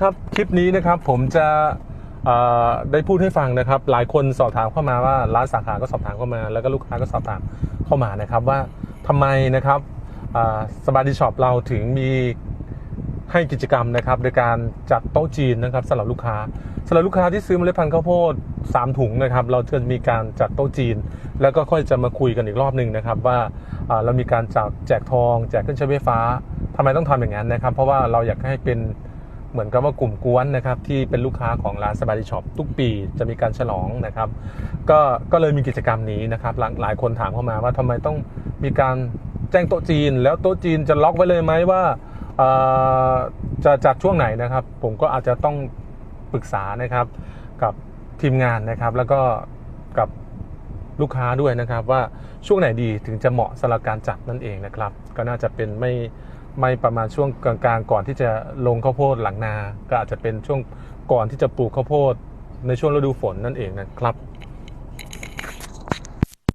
ครับคลิปนี้นะครับผมจะได้พูดให้ฟังนะครับ หลายคนสอบถามเข้ามาว่าร้านสาขาก็สอบถามเข้ามา แล้วก็ลูกค้าก็สอบถามเข้ามานะครับว่าทำไมนะครับสบายดีช็อปเราถึงมีให้กิจกรรมนะครับโดยการจัดโต๊ะจีนนะครับสำหรับลูกค้าสำหรับลูกค้าที่ซื้อเมล็ดพันธุ์ข้าวโพด3 ถุงนะครับ เราจะมีการจัดโต๊ะจีน แล้วก็ค่อยจะมาคุยกันอีกรอบหนึ่งนะครับ ว่าเรามีการจัดแจกทอง แจกเครื่องใช้ไฟฟ้าทำไมต้องทำอย่างนั้นนะครับ เพราะว่าเราอยากให้เป็น เหมือนกับว่ากลุ่มกวนนะครับที่เป็นลูกค้าของร้านสบายดีช็อปทุกปีจะมีการฉลองนะครับ ก็ก็เลยมีกิจกรรมนี้นะครับหลายหลายคนถามเข้ามาว่าทำไมต้องมีการแจ้งโต๊ะจีน แล้วโต๊ะจีนจะล็อกไว้เลยไหมว่าจะจัดช่วงไหนนะครับ ผมก็อาจจะต้องปรึกษานะครับกับทีมงานนะครับ แล้วก็กับลูกค้าด้วยนะครับ ว่าช่วงไหนดีถึงจะเหมาะสำหรับการจัดนั่นเองนะครับ ก็น่าจะเป็นไม่ ไม่ประมาณช่วงกลางๆก่อนที่จะลงข้าวโพดหลังนา ก็อาจจะเป็นช่วงก่อนที่จะปลูกข้าวโพดในช่วงฤดูฝนนั่นเองนะครับ